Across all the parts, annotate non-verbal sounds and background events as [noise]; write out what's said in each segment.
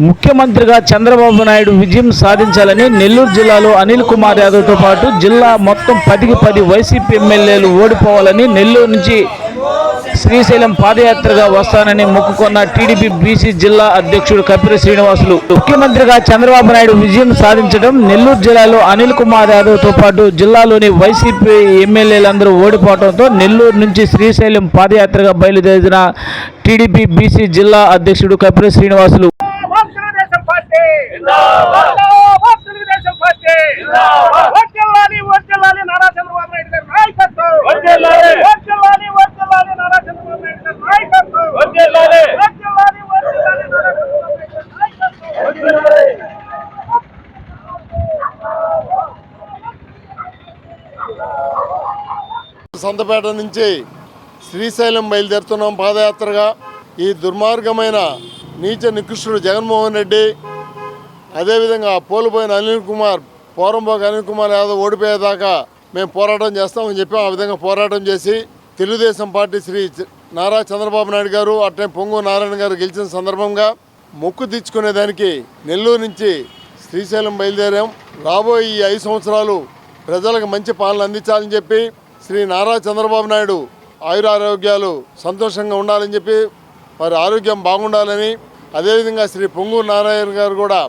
ముఖ్యమంత్రిగా చంద్రబాబు నాయుడు విజయం సాధించాలని నెల్లూరు జిల్లాలో అనిల్ కుమార్ యాదవ్తో పాటు జిల్లా మొత్తం పదికి పది వైసీపీ ఎమ్మెల్యేలు ఓడిపోవాలని నెల్లూరు నుంచి శ్రీశైలం పాదయాత్రగా వస్తానని మొక్కుకున్న టీడీపీ బీసీ జిల్లా అధ్యక్షుడు కపిరి శ్రీనివాసులు. ముఖ్యమంత్రిగా చంద్రబాబు నాయుడు విజయం సాధించడం నెల్లూరు జిల్లాలో అనిల్ కుమార్ యాదవ్తో పాటు జిల్లాలోని వైసీపీ ఎమ్మెల్యేలందరూ ఓడిపోవడంతో నెల్లూరు నుంచి శ్రీశైలం పాదయాత్రగా బయలుదేరిన టీడీపీ బీసీ జిల్లా అధ్యక్షుడు కపిరి శ్రీనివాసులు. పార్టీ. జిందాబాద్. తెలుగుదేశం పార్టీ. వర్ధిల్లాలి వర్ధిల్లాలి నారా చంద్రబాబు నాయుడు గారి నాయకత్వం. వర్ధిల్లాలి వర్ధిల్లాలి వర్ధిల్లాలి నారా చంద్రబాబు నాయుడు గారి నాయకత్వం. వర్ధిల్లాలి వర్ధిల్లాలి వర్ధిల్లాలి నారా చంద్రబాబు నాయుడు గారి నాయకత్వం. వర్ధిల్లాలి సంతపేట నుంచి శ్రీశైలం బయలుదేరుతున్నాం పాదయాత్రగా. ఈ దుర్మార్గమైన నీచ నికృష్టుడు జగన్మోహన్ రెడ్డి అదేవిధంగా పోలిపోయిన అనిల్ కుమార్ పోరంబోక అనిల్ కుమార్ యాదవ్ ఓడిపోయేదాకా మేము పోరాటం చేస్తామని చెప్పి ఆ విధంగా పోరాటం చేసి తెలుగుదేశం పార్టీ శ్రీ నారా చంద్రబాబు నాయుడు గారు అట్లే పొంగు నారాయణ గారు గెలిచిన సందర్భంగా మొక్కు తెచ్చుకునేదానికి నెల్లూరు నుంచి శ్రీశైలం బయలుదేరాం. రాబోయే ఈ ఐదు సంవత్సరాలు ప్రజలకు మంచి పాలన అందించాలని చెప్పి శ్రీ నారా చంద్రబాబు నాయుడు ఆయురారోగ్యాలు సంతోషంగా ఉండాలని చెప్పి వారి ఆరోగ్యం బాగుండాలని అదేవిధంగా శ్రీ పొంగూరు నారాయణ గారు కూడా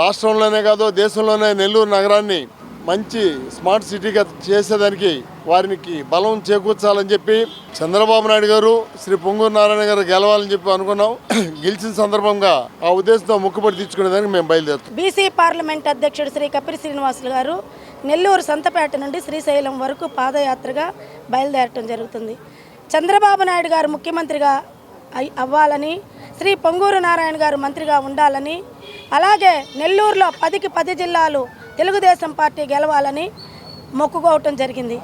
రాష్ట్రంలోనే కాదు దేశంలోనే నెల్లూరు నగరాన్ని మంచి స్మార్ట్ సిటీగా చేసేదానికి వారికి బలం చేకూర్చాలని చెప్పి చంద్రబాబు నాయుడు గారు శ్రీ పొంగూరు నారాయణ గారు గెలవాలని చెప్పి అనుకున్నాం. [clears throat] గెలిచిన సందర్భంగా ఆ ఉద్దేశంతో ముక్కుపడి తీర్చుకునేదానికి మేము బయలుదేరుతాం. బీసీ పార్లమెంట్ అధ్యక్షుడు శ్రీ కపిరి శ్రీనివాసులు గారు నెల్లూరు సంతపేట నుండి శ్రీశైలం వరకు పాదయాత్రగా బయలుదేరటం జరుగుతుంది. చంద్రబాబు నాయుడు గారు ముఖ్యమంత్రిగా అవ్వాలని శ్రీ పొంగూరు నారాయణ గారు మంత్రిగా ఉండాలని అలాగే నెల్లూరులో పదికి పది జిల్లాలు తెలుగుదేశం పార్టీ గెలవాలని మొక్కుకోవటం జరిగింది.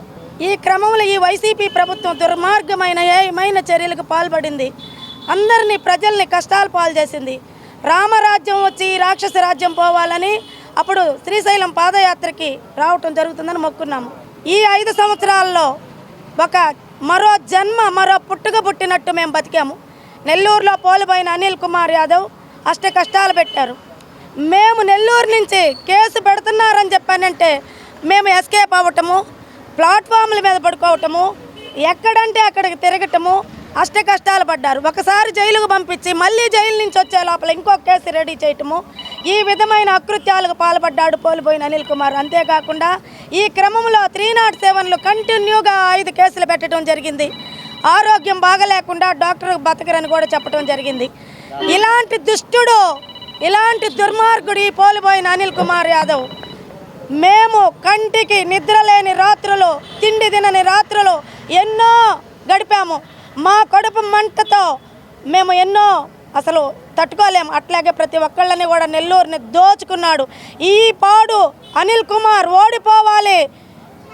ఈ క్రమంలో ఈ వైసీపీ ప్రభుత్వం దుర్మార్గమైన ఏమైన చర్యలకు పాల్పడింది. అందరినీ ప్రజల్ని కష్టాలు పాలు చేసింది. రామరాజ్యం వచ్చి రాక్షస రాజ్యం పోవాలని అప్పుడు శ్రీశైలం పాదయాత్రకి రావటం జరుగుతుందని మొక్కున్నాము. ఈ ఐదు సంవత్సరాల్లో ఒక మరో జన్మ మరో పుట్టుక పుట్టినట్టు మేము బతికాము. నెల్లూరులో పోలిపోయిన అనిల్ కుమార్ యాదవ్ అష్ట కష్టాలు పెట్టారు. మేము నెల్లూరు నుంచి కేసు పెడుతున్నారని చెప్పానంటే మేము ఎస్కేప్ అవ్వటము ప్లాట్ఫామ్ల మీద పడుకోవటము ఎక్కడంటే అక్కడికి తిరగటము అష్ట కష్టాలు పడ్డారు. ఒకసారి జైలుకు పంపించి మళ్ళీ జైలు నుంచి వచ్చే లోపల ఇంకో కేసు రెడీ చేయటము ఈ విధమైన అకృత్యాలకు పాల్పడ్డాడు పోలిపోయిన అనిల్ కుమార్. అంతేకాకుండా ఈ క్రమంలో త్రీ నాట్ సెవెన్లు కంటిన్యూగా ఐదు కేసులు పెట్టడం జరిగింది. ఆరోగ్యం బాగలేకుండా డాక్టర్ బతకరని కూడా చెప్పడం జరిగింది. ఇలాంటి దుష్టుడు ఇలాంటి దుర్మార్గుడు ఈ పోలిపోయిన అనిల్ కుమార్ యాదవ్. మేము కంటికి నిద్రలేని రాత్రులు తిండి తినని రాత్రులు ఎన్నో గడిపాము. మా కడుపు మంటతో మేము ఎన్నో అసలు తట్టుకోలేము. అట్లాగే ప్రతి ఒక్కళ్ళని కూడా నెల్లూరుని దోచుకున్నాడు. ఈ పాడు అనిల్ కుమార్ ఓడిపోవాలి.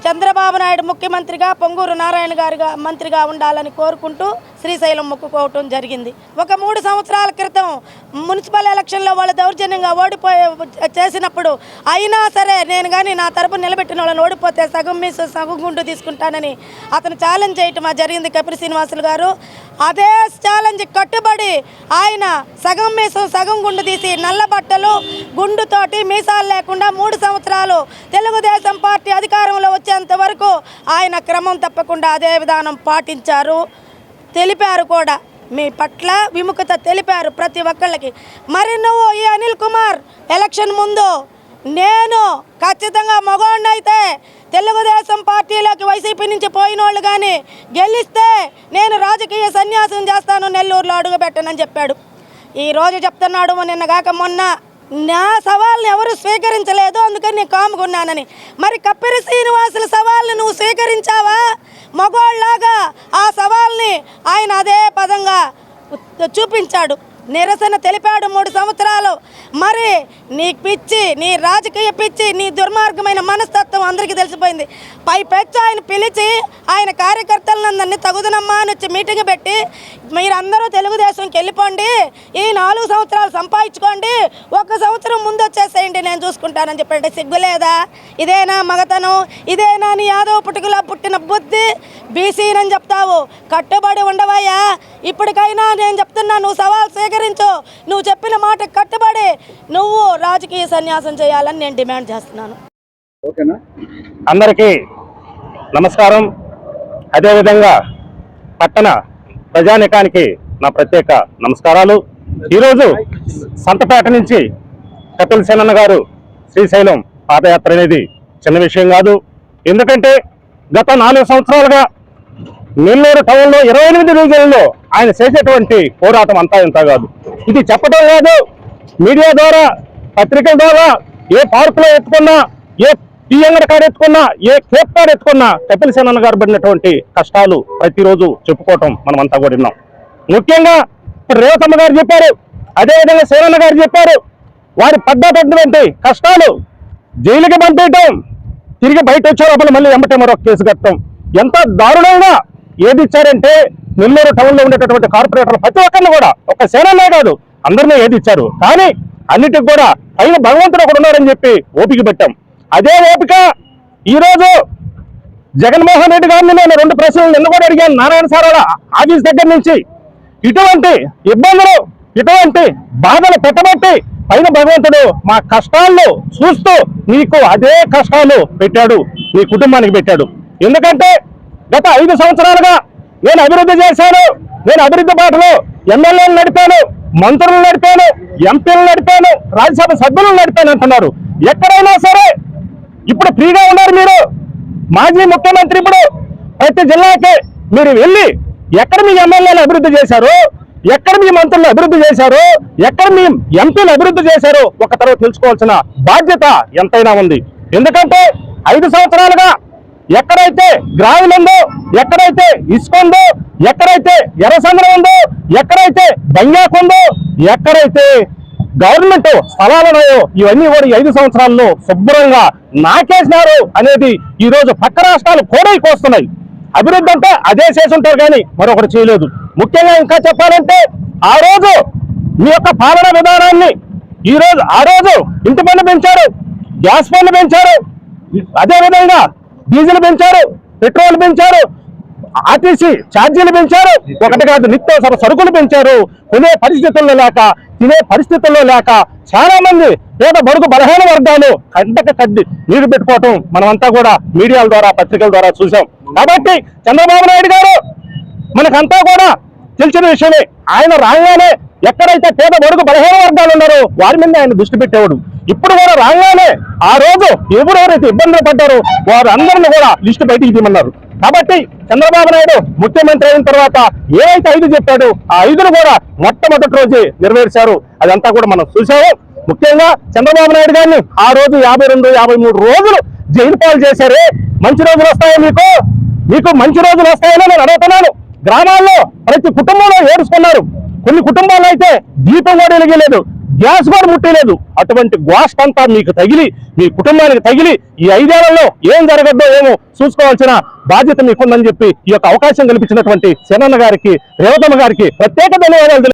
చంద్రబాబు నాయుడు ముఖ్యమంత్రిగా పొంగూరు నారాయణ గారుగా మంత్రిగా ఉండాలని కోరుకుంటూ శ్రీశైలం మొక్కుకోవటం జరిగింది. ఒక మూడు సంవత్సరాల క్రితం మున్సిపల్ ఎలక్షన్లో వాళ్ళు దౌర్జన్యంగా ఓడిపోయే చేసినప్పుడు అయినా సరే నేను కానీ నా తరపు నిలబెట్టిన వాళ్ళని ఓడిపోతే సగం మీసు సగం గుండు తీసుకుంటానని అతను ఛాలెంజ్ చేయటం జరిగింది కపిరి శ్రీనివాసులు గారు. అదే ఛాలెంజ్ కట్టుబడి ఆయన సగం మీసం సగం గుండు తీసి నల్ల బట్టలు గుండుతోటి మీసాలు లేకుండా మూడు సంవత్సరాలు తెలుగుదేశం పార్టీ అధికారంలో వచ్చి వచ్చేంత వరకు ఆయన క్రమం తప్పకుండా అదే విధానం పాటించారు. తెలిపారు కూడా. మీ పట్ల విముఖత తెలిపారు ప్రతి ఒక్కళ్ళకి. మరి నువ్వు ఈ అనిల్ కుమార్ ఎలక్షన్ ముందు నేను ఖచ్చితంగా మగవాడిని అయితే తెలుగుదేశం పార్టీలోకి వైసీపీ నుంచి పోయిన వాళ్ళు కానీ గెలిస్తే నేను రాజకీయ సన్యాసం చేస్తాను నెల్లూరులో అడుగుపెట్టనని చెప్పాడు. ఈ రోజు చెప్తున్నాడు నిన్నగాక మొన్న నా సవాల్ని ఎవరు స్వీకరించలేదు అందుకని నేను కాముకున్నానని మరి కప్పెరి శ్రీనివాసుల సవాల్ని నువ్వు స్వీకరించావా? మగోళ్ళలాగా ఆ సవాల్ని ఆయన అదే పదంగా చూపించాడు. నిరసన తెలిపాడు మూడు సంవత్సరాలు. మరి నీ పిచ్చి నీ రాజకీయ పిచ్చి నీ దుర్మార్గమైన మనస్తత్వం అందరికీ తెలిసిపోయింది. పై పెచ్చు ఆయన పిలిచి ఆయన కార్యకర్తలందరినీ తగుదనమ్మా అని వచ్చి మీటింగ్ పెట్టి మీరందరూ తెలుగుదేశంకి వెళ్ళిపోండి. ఈ నాలుగు సంవత్సరాలు సంపాదించుకోండి. ఒక సంవత్సరం ముందు వచ్చేసేయండి నేను చూసుకుంటానని చెప్పండి. సిగ్గులేదా ఇదేనా మగతనం? ఇదేనా నీ యాదవ పుట్టుకలో పుట్టిన బుద్ధి? బీసీనని చెప్తావు. కట్టుబడి ఉండవయ్యా. ఇప్పటికైనా నేను చెప్తున్నా నువ్వు సవాల్ స్వీకరించు నువ్వు చెప్పిన మాట కట్టుబడి నువ్వు రాజకీయ సన్యాసం చేయాలని నేను డిమాండ్ చేస్తున్నాను. అందరికీ నమస్కారం. అదేవిధంగా పట్టణ ప్రజానికానికి నా ప్రత్యేక నమస్కారాలు. ఈరోజు సంతపేట నుంచి కపిల్ సేనన్న గారు శ్రీశైలం పాదయాత్ర అనేది చిన్న విషయం కాదు. ఎందుకంటే గత నాలుగు సంవత్సరాలుగా నెల్లూరు టౌన్లో ఇరవై ఎనిమిది డివిజన్లలో ఆయన చేసేటువంటి పోరాటం అంతా ఇంత కాదు. ఇది చెప్పడం కాదు. మీడియా ద్వారా పత్రికల ద్వారా ఏ పార్కులో ఎత్తుకున్నా ఏ టీ అంగడి కాడ ఎత్తుకున్నా ఏ కేప్ కాడ ఎత్తుకున్నా కపిల్ సేనన్న గారు పడినటువంటి కష్టాలు ప్రతిరోజు చెప్పుకోవటం మనం అంతా కూడా విన్నాం. ముఖ్యంగా ఇప్పుడు రేవతమ్మ గారు చెప్పారు అదేవిధంగా సేనన్న గారు చెప్పారు వారి పడ్డటువంటి కష్టాలు జైలుకి పంపేయటం తిరిగి బయట వచ్చే లోపల మళ్ళీ వెంబటే మరొక కేసు కట్టడం. ఎంత దారుణంగా ఏది ఇచ్చారంటే నెల్లూరు టౌన్లో ఉండేటటువంటి కార్పొరేటర్లు ప్రతి ఒక్కరిని కూడా ఒక సేనలే కాదు అందరినీ ఏది ఇచ్చారు. కానీ అన్నిటికి కూడా పైన భగవంతుడు ఒకడు ఉన్నాడని చెప్పి ఓపిక పెట్టాం. అదే ఓపిక ఈరోజు జగన్మోహన్ రెడ్డి గారిని నేను రెండు ప్రశ్నలు నిన్న కూడా అడిగాను నారాయణ సారాల ఆఫీస్ దగ్గర నుంచి. ఇటువంటి ఇబ్బందులు ఇటువంటి బాధలు పెట్టబట్టి పైన భగవంతుడు మా కష్టాలను చూస్తూ నీకు అదే కష్టాలు పెట్టాడు నీ కుటుంబానికి పెట్టాడు. ఎందుకంటే గత ఐదు సంవత్సరాలుగా నేను అభివృద్ధి చేశాను. నేను అభివృద్ధి బాటలో ఎమ్మెల్యేలు నడిపాను మంత్రులు నడిపాను ఎంపీలు నడిపాను రాజ్యసభ సభ్యులు నడిపాను అంటున్నారు. ఎక్కడైనా సరే ఇప్పుడు ఫ్రీగా ఉన్నారు మీరు. మాజీ ముఖ్యమంత్రి ఇప్పుడు ప్రతి జిల్లాకి మీరు వెళ్ళి ఎక్కడ మీ ఎమ్మెల్యేలు అభివృద్ధి చేశారు ఎక్కడ మీ మంత్రులు అభివృద్ధి చేశారు ఎక్కడ మీ ఎంపీలు అభివృద్ధి చేశారు ఒక తర్వాత తెలుసుకోవాల్సిన బాధ్యత ఎంతైనా ఉంది. ఎందుకంటే ఐదు సంవత్సరాలుగా ఎక్కడైతే గ్రావిల్ ఉందో ఎక్కడైతే ఇసుక ఉందో ఎక్కడైతే ఎర్రసంద్రం ఉందో ఎక్కడైతే బంగాకు ఉందో ఎక్కడైతే గవర్నమెంట్ స్థలాలు ఉన్నాయో ఇవన్నీ కూడా ఐదు సంవత్సరాల్లో శుభ్రంగా నాకేసినారు అనేది ఈ రోజు పక్క రాష్ట్రాలు కూడా కోస్తున్నాయి అభివృద్ధి అంటే అదే చేసి కానీ మరొకటి చేయలేదు. ముఖ్యంగా ఇంకా చెప్పాలంటే ఆ రోజు మీ యొక్క పాలన విధానాన్ని ఈ రోజు ఆ రోజు ఇంటి పన్ను పెంచారు గ్యాస్ పన్ను పెంచారు. అదే విధంగా డీజిల్ పెంచారు పెట్రోల్ పెంచారు ఆర్టీసీ ఛార్జీలు పెంచారు ఒకటి కాదు నిత్యావసర సరుకులు పెంచారు కొనే పరిస్థితుల్లో లేక తినే పరిస్థితుల్లో లేక చాలా మంది పేద బడుగు బలహీన వర్గాలు కంటక కడ్డి నీరు పెట్టుకోవటం మనమంతా కూడా మీడియాల ద్వారా పత్రికల ద్వారా చూసాం. కాబట్టి చంద్రబాబు నాయుడు గారు మనకంతా కూడా తెలిసిన విషయమే. ఆయన రాగానే ఎక్కడైతే పేద బడుగు బలహీన వర్గాలు ఉన్నారో వారి మీద ఆయన దృష్టి పెట్టేవాడు. ఇప్పుడు కూడా రాగానే ఆ రోజు ఎవరెవరైతే ఇబ్బందులు పడ్డారో వారు అందరిని కూడా లిస్టు బయటికి తీయమన్నారు. కాబట్టి చంద్రబాబు నాయుడు ముఖ్యమంత్రి అయిన తర్వాత ఏవైతే ఐదు చెప్పాడో ఆ ఐదును కూడా మొట్టమొదటి రోజే నెరవేర్చారు. అదంతా కూడా మనం చూసాము ముఖ్యంగా చంద్రబాబు నాయుడు గారిని ఆ రోజు యాభై రెండు యాభై మూడు రోజులు జైలు పాలు చేశారే. మంచి రోజులు వస్తాయా మీకు? మీకు మంచి రోజులు వస్తాయని నేను అడుగుతున్నాను. గ్రామాల్లో ప్రతి కుటుంబంలో ఏడుచుకున్నారు కొన్ని కుటుంబాల్లో అయితే దీపం కూడా వెలిగలేదు. గ్యాస్ కూడా ముట్టలేదు. అటువంటి గ్వాస్ట్ అంతా మీకు తగిలి మీ కుటుంబానికి తగిలి ఈ ఐదేళ్ళలో ఏం జరగద్దో ఏమో చూసుకోవాల్సిన బాధ్యత మీకుందని చెప్పి ఈ యొక్క అవకాశం కల్పించినటువంటి శరణన్న గారికి రేవతమ్మ గారికి ప్రత్యేక ధన్యవాదాలు